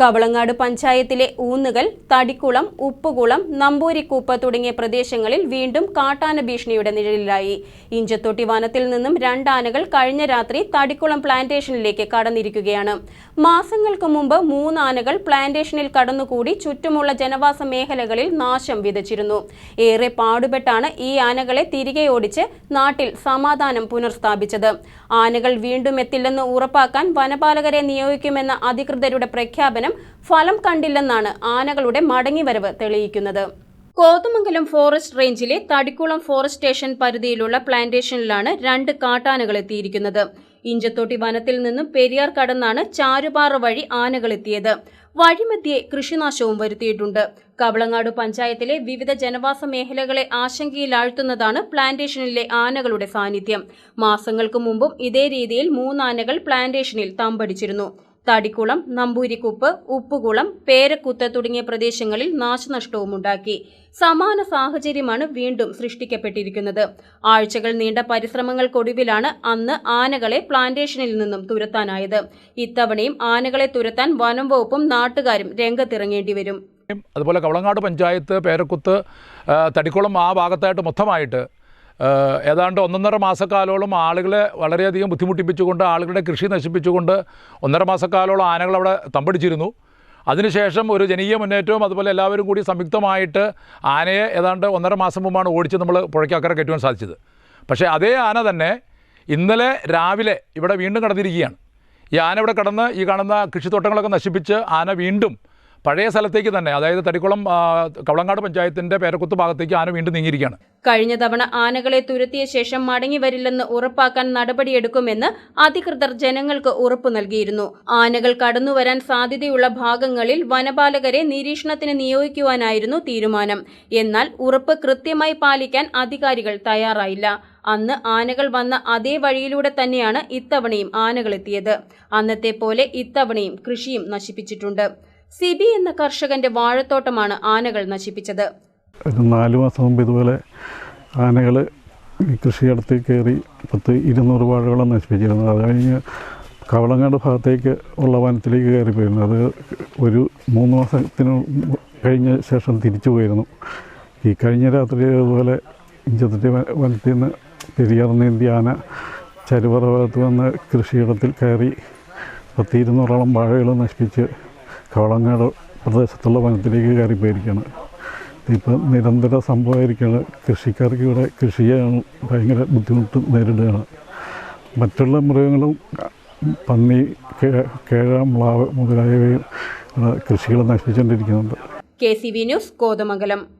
കവളങ്ങാട് പഞ്ചായത്തിലെ ഊന്നുകൽ തടിക്കുളം ഉപ്പുകുളം നമ്പൂരിക്കൂപ്പ് തുടങ്ങിയ പ്രദേശങ്ങളിൽ വീണ്ടും കാട്ടാന ഭീഷണിയുടെ നിഴലിലായി. ഇഞ്ചത്തൊട്ടി വനത്തിൽ നിന്നും രണ്ടാനകൾ കഴിഞ്ഞ രാത്രി തടിക്കുളം പ്ലാന്റേഷനിലേക്ക് കടന്നിരിക്കുകയാണ്. മാസങ്ങൾക്ക് മുമ്പ് മൂന്നാനകൾ പ്ലാന്റേഷനിൽ കടന്നുകൂടി ചുറ്റുമുള്ള ജനവാസ മേഖലകളിൽ നാശം വിതച്ചിരുന്നു. ഏറെ പാടുപെട്ടാണ് ഈ ആനകളെ തിരികെ ഓടിച്ച് നാട്ടിൽ സമാധാനം പുനഃസ്ഥാപിച്ചത് ആനകൾ വീണ്ടും എത്തില്ലെന്ന് ഉറപ്പാക്കാൻ വനപാലകരെ നിയോഗിക്കുമെന്ന അധികൃതരുടെ പ്രഖ്യാപനം ഫലം കണ്ടില്ലെന്നാണ് ആനകളുടെ മടങ്ങിവരവ് തെളിയിക്കുന്നത്. കോതമംഗലം ഫോറസ്റ്റ് റേഞ്ചിലെ തടിക്കുളം ഫോറസ്റ്റ് സ്റ്റേഷൻ പരിധിയിലുള്ള പ്ലാന്റേഷനിലാണ് രണ്ട് കാട്ടാനകൾ എത്തിയിരിക്കുന്നത്. ഇഞ്ചത്തോട്ടി വനത്തിൽ നിന്നും പെരിയാർ കടന്നാണ് ചാരുപാറ വഴി ആനകളെത്തിയത് വഴിമധ്യേ കൃഷിനാശവും വരുത്തിയിട്ടുണ്ട്. കവളങ്ങാട് പഞ്ചായത്തിലെ വിവിധ ജനവാസ മേഖലകളെ ആശങ്കയിലാഴ്ത്തുന്നതാണ് പ്ലാന്റേഷനിലെ ആനകളുടെ സാന്നിധ്യം. മാസങ്ങൾക്ക് മുമ്പും ഇതേ രീതിയിൽ മൂന്നാനകൾ പ്ലാന്റേഷനിൽ തമ്പടിച്ചിരുന്നു. തടിക്കുളം നമ്പൂരിക്കുപ്പ് ഉപ്പുകുളം പേരക്കുത്ത് തുടങ്ങിയ പ്രദേശങ്ങളിൽ നാശനഷ്ടവുമുണ്ടാക്കി. സമാന സാഹചര്യമാണ് വീണ്ടും സൃഷ്ടിക്കപ്പെട്ടിരിക്കുന്നത്. ആഴ്ചകൾ നീണ്ട പരിശ്രമങ്ങൾക്കൊടുവിലാണ് അന്ന് ആനകളെ പ്ലാന്റേഷനിൽ നിന്നും തുരത്താനായത്. ഇത്തവണയും ആനകളെ തുരത്താൻ വനം വകുപ്പും നാട്ടുകാരും രംഗത്തിറങ്ങേണ്ടി വരും. അതുപോലെ കവളങ്ങാട് പഞ്ചായത്ത് പേരക്കുത്ത് തടിക്കുളം ആ ഭാഗത്തായിട്ട് മൊത്തമായിട്ട് ഏതാണ്ട് ഒന്നൊന്നര മാസക്കാലോളം ആളുകളെ വളരെയധികം ബുദ്ധിമുട്ടിപ്പിച്ചുകൊണ്ട് ആളുകളുടെ കൃഷി നശിപ്പിച്ചുകൊണ്ട് ഒന്നര മാസക്കാലോളം ആനകൾ അവിടെ തമ്പടിച്ചിരുന്നു. അതിനുശേഷം ഒരു ജനീയ മുന്നേറ്റവും അതുപോലെ എല്ലാവരും കൂടി സംയുക്തമായിട്ട് ആനയെ ഏതാണ്ട് ഒന്നര മാസം മുമ്പാണ് ഓടിച്ച് നമ്മൾ പുഴയ്ക്കക്കര കയറ്റുവാൻ സാധിച്ചത്. പക്ഷേ അതേ ആന തന്നെ ഇന്നലെ രാവിലെ ഇവിടെ വീണ്ടും കടന്നിരിക്കുകയാണ്. ഈ ആന ഇവിടെ കടന്ന് ഈ കാണുന്ന കൃഷിത്തോട്ടങ്ങളൊക്കെ നശിപ്പിച്ച് ആന വീണ്ടും പഴയ സ്ഥലത്തേക്ക് തന്നെ അതായത് തടിക്കുളം കവളങ്ങാട് പഞ്ചായത്തിന്റെ പേരക്കുത്ത് ഭാഗത്തേക്ക് ആന വീണ്ടും നീങ്ങിയിരിക്കുകയാണ്. കഴിഞ്ഞ തവണ ആനകളെ തുരത്തിയ ശേഷം മടങ്ങി വരില്ലെന്ന് ഉറപ്പാക്കാൻ നടപടിയെടുക്കുമെന്ന് അധികൃതർ ജനങ്ങൾക്ക് ഉറപ്പു നൽകിയിരുന്നു. ആനകൾ കടന്നുവരാൻ സാധ്യതയുള്ള ഭാഗങ്ങളിൽ വനപാലകരെ നിരീക്ഷണത്തിന് നിയോഗിക്കുവാനായിരുന്നു തീരുമാനം. എന്നാൽ ഉറപ്പ് കൃത്യമായി പാലിക്കാൻ അധികാരികൾ തയ്യാറായില്ല. അന്ന് ആനകൾ വന്ന അതേ വഴിയിലൂടെ തന്നെയാണ് ഇത്തവണയും ആനകളെത്തിയത്. അന്നത്തെ പോലെ ഇത്തവണയും കൃഷിയും നശിപ്പിച്ചിട്ടുണ്ട്. സിബി എന്ന കർഷകന്റെ വാഴത്തോട്ടമാണ് ആനകൾ നശിപ്പിച്ചത്. നാലു മാസം മുമ്പ് ഇതുപോലെ ആനകൾ കൃഷിയിടത്ത് കയറി പത്ത് ഇരുന്നൂറ് വാഴകളും നശിപ്പിച്ചിരുന്നു അത് കഴിഞ്ഞ് കവളങ്ങാട് ഭാഗത്തേക്ക് ഉള്ള വനത്തിലേക്ക് കയറിപ്പോയിരുന്നു. അത് ഒരു മൂന്ന് മാസത്തിന് കഴിഞ്ഞ ശേഷം തിരിച്ചു പോയിരുന്നു. ഈ കഴിഞ്ഞ രാത്രി അതുപോലെ ഇഞ്ചത്തിന്റെ വനത്തിൽ നിന്ന് പെരിയാർ ആന ചരുവറ ഭാഗത്ത് വന്ന് കൃഷിയിടത്തിൽ കയറി പത്ത് ഇരുന്നൂറോളം വാഴകൾ നശിപ്പിച്ച് കവളങ്ങാട് പ്രദേശത്തുള്ള വനത്തിലേക്ക് കയറിപ്പോയിരിക്കുകയാണ്. ഇപ്പം നിരന്തര സംഭവമായിരിക്കുകയാണ്. കൃഷിക്കാർക്ക് ഇവിടെ കൃഷി ചെയ്യാൻ ഭയങ്കര ബുദ്ധിമുട്ട് നേരിടുകയാണ്. മറ്റുള്ള മൃഗങ്ങളും പന്നി കേഴ മ്ലാവ് മുതലായവയും കൃഷികൾ നശിപ്പിച്ചുകൊണ്ടിരിക്കുന്നുണ്ട്. K C V news Kothamangalam.